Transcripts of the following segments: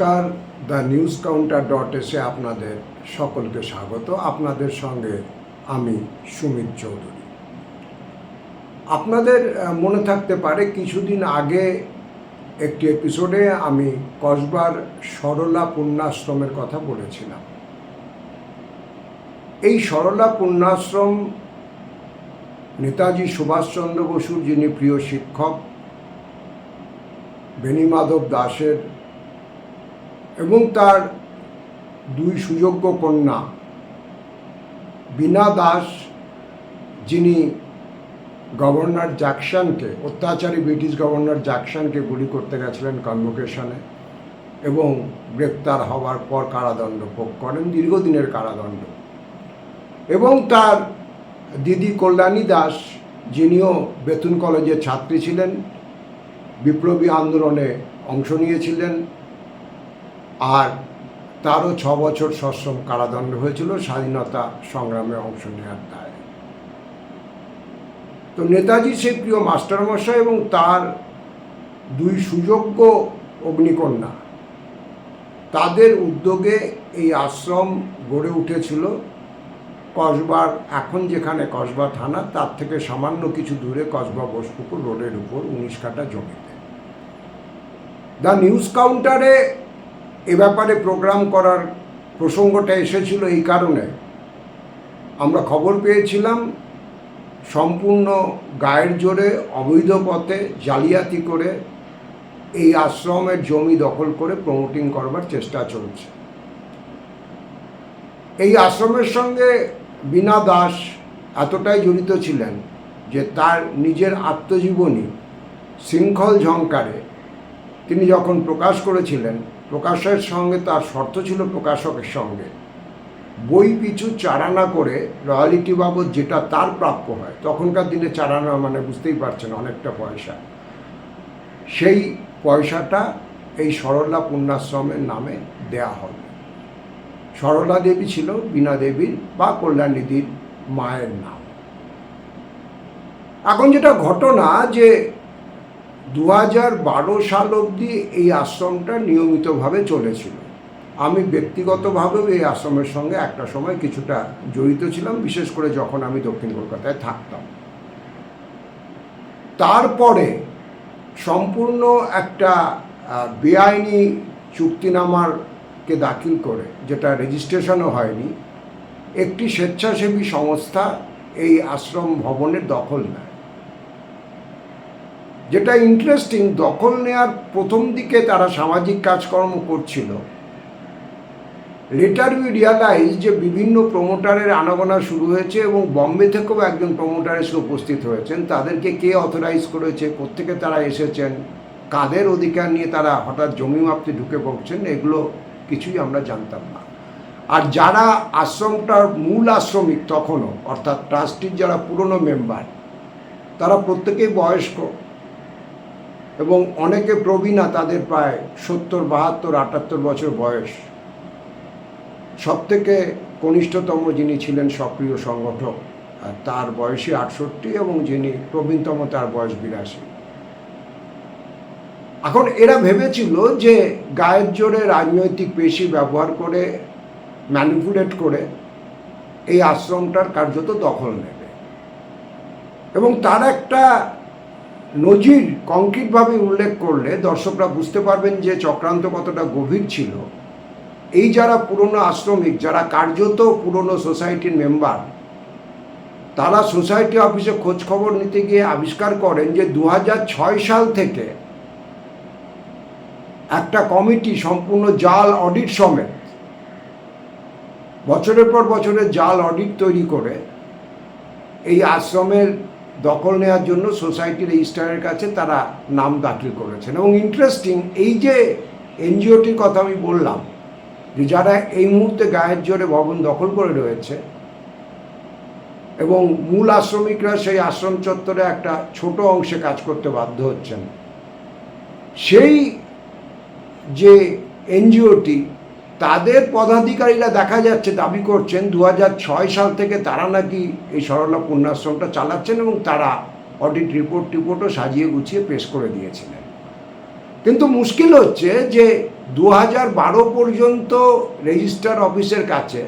নমস্কার, the news counter dot এসে আপনাদের সকলকে স্বাগত। আপনাদের সঙ্গে আমি সুমিত চৌধুরী। আপনাদের মনে থাকতে পারে কিছুদিন আগে একটি এপিসোডে আমি কসবার সরলা পুণ্যাশ্রমের কথা বলেছিলাম। এই সরলা পুণ্যাশ্রম নেতাজি সুভাষচন্দ্র বসুর যিনি প্রিয় শিক্ষক বেণীমাধব দাসের এবং তার দুই সুযোগ্য কন্যা। বীণা দাস যিনি গভর্নর জ্যাকসনকে, অত্যাচারী ব্রিটিশ গভর্নর জ্যাকসনকে গুলি করতে গেছিলেন কনভোকেশনে এবং গ্রেপ্তার হওয়ার পর কারাদণ্ড ভোগ করেন, দীর্ঘদিনের কারাদণ্ড। এবং তার দিদি কল্যাণী দাস, যিনিও বেতুন কলেজের ছাত্রী ছিলেন, বিপ্লবী আন্দোলনে অংশ নিয়েছিলেন আর তারও ছ বছর সশ্রম কারাদণ্ড হয়েছিল, স্বাধীনতা সংগ্রামে অংশ নেওয়ার দায়। তো নেতাজি সেই প্রিয় মাস্টারমশাই এবং তার দুই সুযোগ্য অগ্নিকন্যা, তাদের উদ্যোগে এই আশ্রম গড়ে উঠেছিল। কসবার, এখন যেখানে কসবা থানা, তার থেকে সামান্য কিছু দূরে কসবা বোসপুকুর রোডের উপর উনিশ কাটা জমিতে। দ্য নিউজ কাউন্টারে এ ব্যাপারে প্রোগ্রাম করার প্রসঙ্গটা এসেছিল এই কারণে। আমরা খবর পেয়েছিলাম, সম্পূর্ণ গায়ের জোরে, অবৈধ পথে জালিয়াতি করে এই আশ্রমের জমি দখল করে প্রমোটিং করবার চেষ্টা চলছে। এই আশ্রমের সঙ্গে বীণা দাস এতটাই জড়িত ছিলেন যে তার নিজের আত্মজীবনী শৃঙ্খল ঝঙ্কারে তিনি যখন প্রকাশ করেছিলেন প্রকাশের সঙ্গে তার শর্ত ছিল প্রকাশকের সঙ্গে। বই পিছু চারানা করে রয়্যালিটি বাবদ যেটা তার প্রাপ্য হয়, তখনকার দিনে চারানা মানে বুঝতেই পারছেন অনেকটা পয়সা। সেই পয়সাটা এই সরলা পুণ্যাশ্রমের নামে দেয়া হবে। সরলা দেবী ছিল বীণা দেবীর বা কল্যাণীদির মায়ের নাম। এখন যেটা ঘটনা যে দু হাজার বারো সাল অবধি এই আশ্রমটা নিয়মিতভাবে চলেছিল। আমি ব্যক্তিগতভাবেও এই আশ্রমের সঙ্গে একটা সময় কিছুটা জড়িত ছিলাম, বিশেষ করে যখন আমি দক্ষিণ কলকাতায় থাকতাম। তারপরে সম্পূর্ণ একটা বেআইনি চুক্তিনামারকে দাখিল করে, যেটা রেজিস্ট্রেশনও হয়নি, একটি স্বেচ্ছাসেবী সংস্থা এই আশ্রম ভবনের দখল নেয়। যেটা ইন্টারেস্টিং দখল নেওয়ার প্রথম দিকে তারা সামাজিক কাজকর্ম করছিল। লেটার উই রিয়ালাইজ যে বিভিন্ন প্রমোটারের আনাগোনা শুরু হয়েছে এবং বম্বে থেকেও একজন প্রমোটার এসে উপস্থিত হয়েছেন। তাদেরকে কে অথরাইজ করেছে, কোত্থেকে তারা এসেছেন, কাদের অধিকার নিয়ে তারা হঠাৎ জমি মাপতে ঢুকে পড়ছেন, এগুলো কিছুই আমরা জানতাম না। আর যারা আশ্রমটার মূল আশ্রমিক তখনও, অর্থাৎ ট্রাস্টির যারা পুরনো মেম্বার তারা প্রত্যেকেই বয়স্ক। এবং অনেকে প্রবীণা তাদের প্রায় সত্তর, বাহাত্তর, আটাত্তর বছর বয়স। সব থেকে কনিষ্ঠতম যিনি ছিলেন সক্রিয় সংগঠক, আর তার বয়সী আটষট্টি এবং যিনি প্রবীণতম তার বয়স বিরাশি। এখন এরা ভেবেছিল যে গায়ের জোরে রাজনৈতিক পেশি ব্যবহার করে ম্যানিপুলেট করে এই আশ্রমটার কার্যত দখল নেবে। এবং তার একটা নজির কংক্রিটভাবে উল্লেখ করলে দর্শকরা বুঝতে পারবেন যে চক্রান্ত কতটা গভীর ছিল। এই যারা পুরনো আশ্রমিক, যারা কার্যত পুরনো সোসাইটির মেম্বার, তারা সোসাইটি অফিসে খোঁজ খবর নিতে গিয়ে আবিষ্কার করেন যে দু হাজার ছয় সাল থেকে একটা কমিটি সম্পূর্ণ জাল অডিট সমেত বছরের পর বছরের জাল অডিট তৈরি করে এই আশ্রমের দখল নেওয়ার জন্য সোসাইটির রেজিস্ট্রারের কাছে তারা নাম দাখিল করেছেন। এবং ইন্টারেস্টিং এই যে এনজিওটির কথা আমি বললাম, যে যারা এই মুহূর্তে গায়ের জোরে ভবন দখল করে রয়েছে, এবং মূল আশ্রমিকরা সেই আশ্রম চত্বরে একটা ছোট অংশে কাজ করতে বাধ্য হচ্ছেন, সেই যে এনজিওটি তাদের পদাধিকারীরা দেখা যাচ্ছে, দাবি করছেন দু হাজার ছয় সাল থেকে তারা নাকি এই সরলা পুণ্যাশ্রমটা চালাচ্ছেন এবং তারা অডিট রিপোর্ট টিপোর্টও সাজিয়ে গুছিয়ে পেশ করে দিয়েছিলেন। কিন্তু মুশকিল হচ্ছে যে দু হাজার বারো পর্যন্ত রেজিস্ট্রার অফিসের কাছে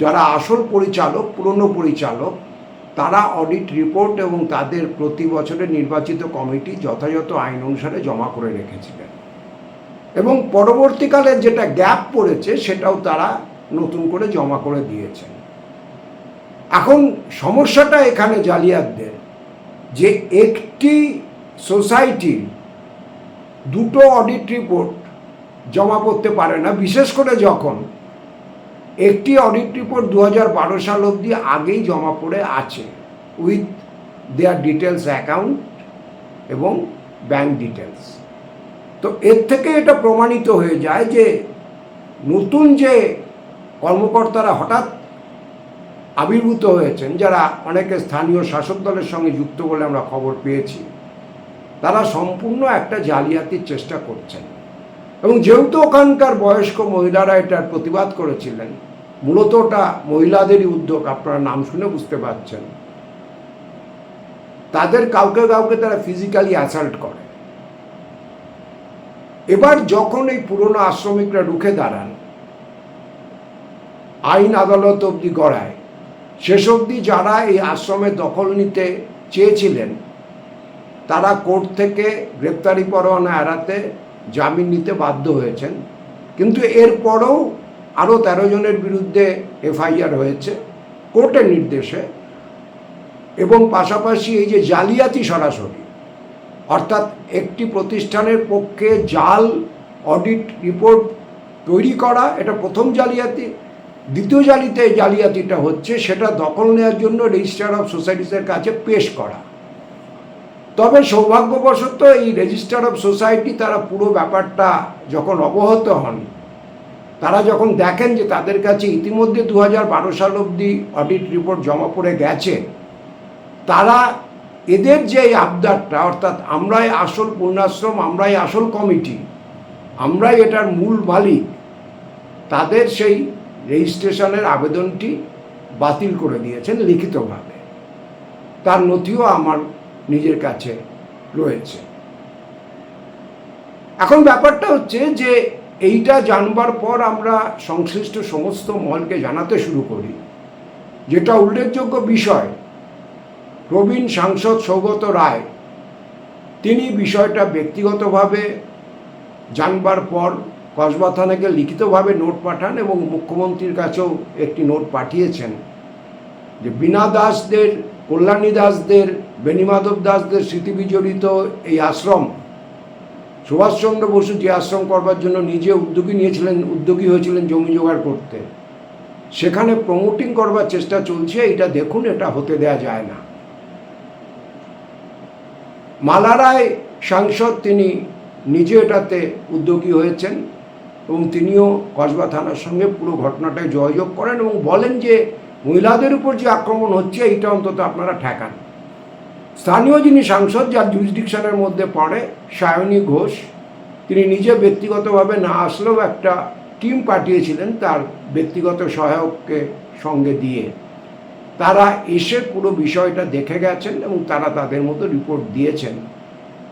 যারা আসল পরিচালক, পুরনো পরিচালক, তারা অডিট রিপোর্ট এবং তাদের প্রতি বছরের নির্বাচিত কমিটি যথাযথ আইন অনুসারে জমা করে রেখেছিলেন। এবং পরবর্তীকালে যেটা গ্যাপ পড়েছে, সেটাও তারা নতুন করে জমা করে দিয়েছেন। এখন সমস্যাটা এখানে জালিয়াতদের, যে একটি সোসাইটির দুটো অডিট রিপোর্ট জমা করতে পারে না, বিশেষ করে যখন একটি অডিট রিপোর্ট দু হাজার বারো সাল অবধি আগেই জমা পড়ে আছে উইথ দেয়ার ডিটেলস অ্যাকাউন্ট এবং ব্যাংক ডিটেলস। তো এর থেকে এটা প্রমাণিত হয়ে যায় যে নতুন যে কর্মকর্তারা হঠাৎ আবির্ভূত হয়েছেন, যারা অনেকে স্থানীয় শাসক দলের সঙ্গে যুক্ত বলে আমরা খবর পেয়েছি, তারা সম্পূর্ণ একটা জালিয়াতির চেষ্টা করছেন। এবং যেহেতু ওখানকার বয়স্ক মহিলারা এটার প্রতিবাদ করেছিলেন, মূলত ওটা মহিলাদেরই উদ্যোগ, আপনারা নাম শুনে বুঝতে পারছেন। তাদের কাউকে কাউকে তারা ফিজিক্যালি অ্যাসাল্ট করে। এবার যখন এই পুরনো আশ্রমিকরা রুখে দাঁড়ান, আইন আদালত অবধি গড়ায়, শেষ অবধি যারা এই আশ্রমে দখল নিতে চেয়েছিলেন, তারা কোর্ট থেকে গ্রেপ্তারি পরোয়ানা এড়াতে জামিন নিতে বাধ্য হয়েছেন। কিন্তু এরপরেও আরও তেরো জনের বিরুদ্ধে এফআইআর হয়েছে, কোর্টের নির্দেশে। এবং পাশাপাশি এই যে জালিয়াতি সরাসরি অর্থাৎ একটি প্রতিষ্ঠানের পক্ষে জাল অডিট রিপোর্ট তৈরি করা, এটা প্রথম জালিয়াতি। দ্বিতীয় জালিতে জালিয়াতিটা হচ্ছে, সেটা দখল নেওয়ার জন্য রেজিস্ট্রার অফ সোসাইটিসের কাছে পেশ করা। তবে সৌভাগ্যবশত এই রেজিস্টার অফ সোসাইটি তারা পুরো ব্যাপারটা যখন অবহত হন, তারা যখন দেখেন যে তাদের কাছে ইতিমধ্যে দু হাজার বারো সাল অবধি অডিট রিপোর্ট জমা পড়ে গেছে, তারা এদের যে আবদারটা, অর্থাৎ আমরাই আসল পূর্ণাশ্রম, আমরাই আসল কমিটি, আমরাই এটার মূল মালিক, তাদের সেই রেজিস্ট্রেশনের আবেদনটি বাতিল করে দিয়েছেন লিখিতভাবে। তার নথিও আমার নিজের কাছে রয়েছে। এখন ব্যাপারটা হচ্ছে যে, এইটা জানবার পর আমরা সংশ্লিষ্ট সমস্ত মহলকে জানাতে শুরু করি। যেটা উল্লেখযোগ্য বিষয় প্রবীণ সাংসদ সৌগত রায়, তিনি বিষয়টা ব্যক্তিগতভাবে জানবার পর কসবা থানাকে লিখিতভাবে নোট পাঠান এবং মুখ্যমন্ত্রীর কাছেও একটি নোট পাঠিয়েছেন যে বিনা দাসদের, কল্যাণী দাসদের বেণীমাধব দাসদের স্মৃতি বিজড়িত এই আশ্রম, সুভাষচন্দ্র বসু যে আশ্রম করবার জন্য নিজে উদ্যোগী নিয়েছিলেন, উদ্যোগী হয়েছিলেন জমি জোগাড় করতে, সেখানে প্রমোটিং করবার চেষ্টা চলছে এটা দেখুন, এটা হতে দেয়া যায় না। মালারায় সাংসদ তিনি নিজে এটাতে উদ্যোগী হয়েছেন এবং তিনিও কসবা থানার সঙ্গে পুরো ঘটনাটায় যোগাযোগ করেন এবং বলেন যে মহিলাদের উপর যে আক্রমণ হচ্ছে, এইটা অন্তত আপনারা ঠেকান। স্থানীয় যিনি সাংসদ, যার জুরিসডিকশনের মধ্যে পড়ে, সায়নী ঘোষ, তিনি নিজে ব্যক্তিগতভাবে না আসলেও একটা টিম পাঠিয়েছিলেন তার ব্যক্তিগত সহায়ককে সঙ্গে দিয়ে। তারা এসে পুরো বিষয়টা দেখে গেছেন এবং তারা তাদের মতো রিপোর্ট দিয়েছেন।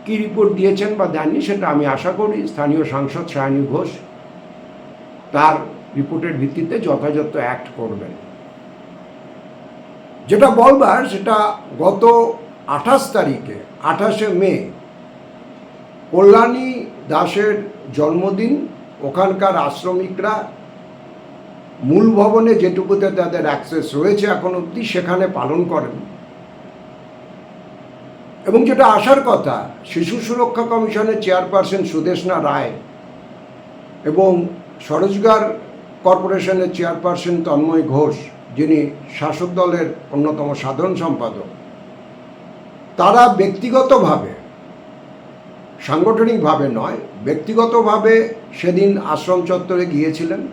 কি রিপোর্ট দিয়েছেন বা দেননি সেটা আমি আশা করি স্থানীয় সাংসদ সায়নী ঘোষ তার রিপোর্টের ভিত্তিতে যথাযথ অ্যাক্ট করবেন। যেটা বলবার সেটা গত আঠাশ তারিখে, আঠাশে মে, কল্যাণী দাসের জন্মদিন, ওখানকার আশ্রমিকরা মূল ভবনে যেটুকুতে তাদের অ্যাক্সেস রয়েছে এখন অবধি, সেখানে পালন করেন। এবং যেটা আসার কথা, শিশু সুরক্ষা কমিশনের চেয়ারপারসন সুদেশনা রায় এবং স্বরোজগার কর্পোরেশনের চেয়ারপারসন তন্ময় ঘোষ, যিনি শাসক দলের অন্যতম সাধারণ সম্পাদক, তারা ব্যক্তিগতভাবে, সাংগঠনিকভাবে নয়, ব্যক্তিগতভাবে সেদিন আশ্রম চত্বরে গিয়েছিলেন।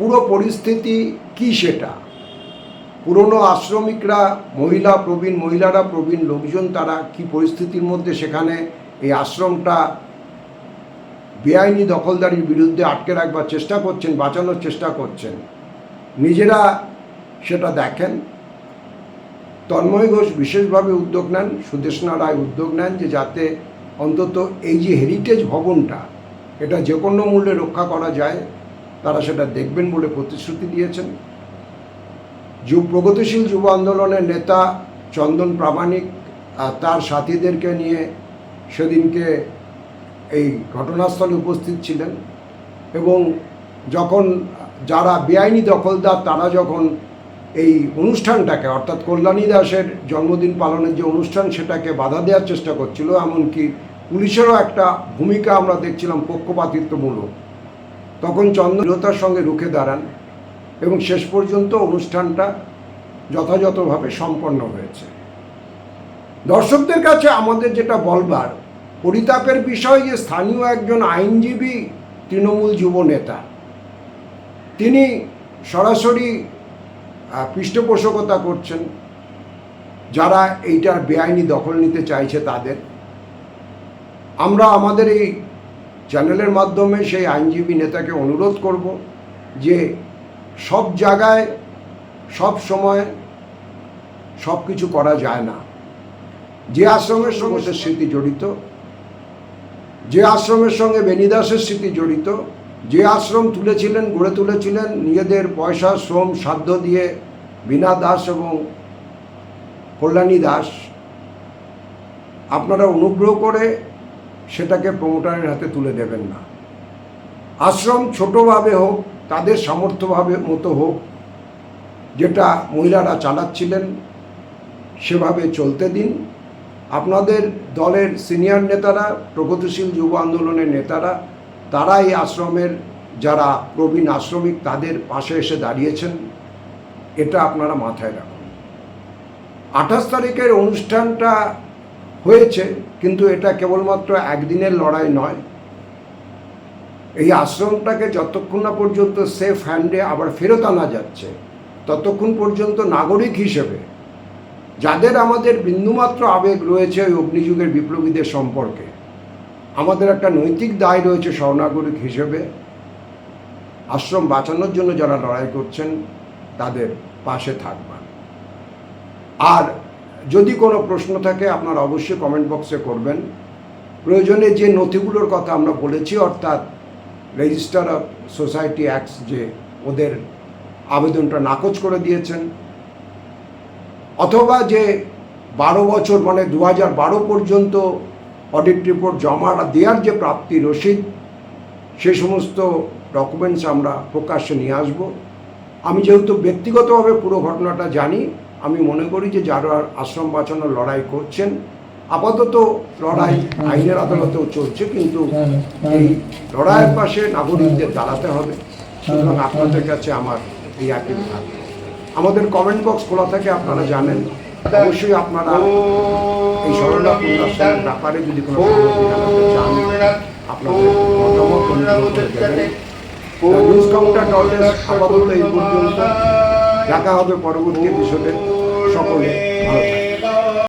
পুরো পরিস্থিতি কি সেটা? পুরনো আশ্রমিকরা, মহিলা প্রবীণ, মহিলারা প্রবীণ লোকজন তারা কি পরিস্থিতির মধ্যে সেখানে এই আশ্রমটা বেআইনি দখলদারির বিরুদ্ধে আটকে রাখবার চেষ্টা করছেন, বাঁচানোর চেষ্টা করছেন? নিজেরা সেটা দেখেন। তন্ময় ঘোষ বিশেষভাবে উদ্যোগ নেন সুদেশনা রায় উদ্যোগ নেন যে যাতে অন্তত এই যে হেরিটেজ ভবনটা, এটা যে কোনো মূল্যে রক্ষা করা যায়। তারা সেটা দেখবেন বলে প্রতিশ্রুতি দিয়েছেন। যুব, প্রগতিশীল যুব আন্দোলনের নেতা চন্দন প্রামাণিক আর তার সাথীদেরকে নিয়ে সেদিনকে এই ঘটনাস্থলে উপস্থিত ছিলেন এবং যখন যারা বেআইনি দখলদার, তারা যখন এই অনুষ্ঠানটাকে, অর্থাৎ কল্যাণী দাসের জন্মদিন পালনের যে অনুষ্ঠান, সেটাকে বাধা দেওয়ার চেষ্টা করছিল, এমনকি পুলিশেরও একটা ভূমিকা আমরা দেখছিলাম পক্ষপাতিত্বমূলক। তখন চন্দ্রতার সঙ্গে রুখে দাঁড়ান এবং শেষ পর্যন্ত অনুষ্ঠানটা যথাযথভাবে সম্পন্ন হয়েছে। দর্শকদের কাছে আমাদের যেটা বলবার, পরিতাপের বিষয় যে স্থানীয় একজন আইনজীবী তৃণমূল যুব নেতা, তিনি সরাসরি পৃষ্ঠপোষকতা করছেন, যারা এইটার বেআইনি দখল নিতে চাইছে তাদের। আমরা আমাদের এই চ্যানেলের মাধ্যমে সেই আইনজীবী নেতাকে অনুরোধ করব যে সব জায়গায়, সব সময় সব কিছু করা যায় না। যে আশ্রমের সঙ্গে সে স্মৃতি জড়িত, যে আশ্রমের সঙ্গে বেনিদাসের স্মৃতি জড়িত, যে আশ্রম তুলেছিলেন, গড়ে তুলেছিলেন, নিজেদের পয়সা, শ্রম, সাধ্য দিয়ে বিনা দাস এবং কল্যাণী দাস, আপনারা অনুগ্রহ করে সেটাকে প্রমোটারের হাতে তুলে দেবেন না। আশ্রম ছোটোভাবে হোক, তাদের সামর্থ্যভাবে মতো হোক, যেটা মহিলারা চালাচ্ছিলেন, সেভাবে চলতে দিন। আপনাদের দলের সিনিয়র নেতারা, প্রগতিশীল যুব আন্দোলনের নেতারা তারা এই আশ্রমের যারা প্রবীণ আশ্রমিক, তাদের পাশে এসে দাঁড়িয়েছেন। এটা আপনারা মাথায় রাখুন। আঠাশ তারিখের অনুষ্ঠানটা হয়েছে। কিন্তু এটা কেবলমাত্র একদিনের লড়াই নয়। এই আশ্রমটাকে যতক্ষণ না পর্যন্ত সেফ হ্যান্ডে আবার ফেরত আনা যাচ্ছে, ততক্ষণ পর্যন্ত নাগরিক হিসেবে যাদের আমাদের বিন্দুমাত্র আবেগ রয়েছে ওই অগ্নিযুগের বিপ্লবীদের সম্পর্কে, আমাদের একটা নৈতিক দায় রয়েছে সহনাগরিক হিসেবে। আশ্রম বাঁচানোর জন্য যারা লড়াই করছেন, তাদের পাশে থাকবেন আর যদি কোনো প্রশ্ন থাকে, আপনারা অবশ্যই কমেন্ট বক্সে করবেন। প্রয়োজনে যে নথিগুলোর কথা আমরা বলেছি, অর্থাৎ রেজিস্টার অফ সোসাইটি অ্যাক্টস যে ওদের আবেদনটা নাকচ করে দিয়েছেন, অথবা যে বারো বছর মানে দু বারো পর্যন্ত অডিট রিপোর্ট জমা দেওয়ার যে প্রাপ্তি রসিদ, সে সমস্ত ডকুমেন্টস আমরা প্রকাশ্যে নিয়ে আসব। আমি যেহেতু ব্যক্তিগতভাবে পুরো ঘটনাটা জানি আমি মনে করি যে যারা আশ্রম বাঁচানোর লড়াই করছেন, আপাতত লড়াই আইনের আদালতেও চলছে, কিন্তু এই লড়াইয়ের পাশে নাগরিকদের দাঁড়াতে হবে। সুতরাং আপনাদের কাছে আমার এই একই থাকবে আমাদের কমেন্ট বক্স খোলা থাকে, আপনারা জানেন। অবশ্যই আপনারা এই সরলা পুনরাশ্রমের ব্যাপারে যদি কোনো আপনাদের মতামত অনুগ্রহ করে দেবেন নিউজ আপাতত এই পর্যন্ত। দেখা হবে পরবর্তী এপিসোডে সকলে ভালো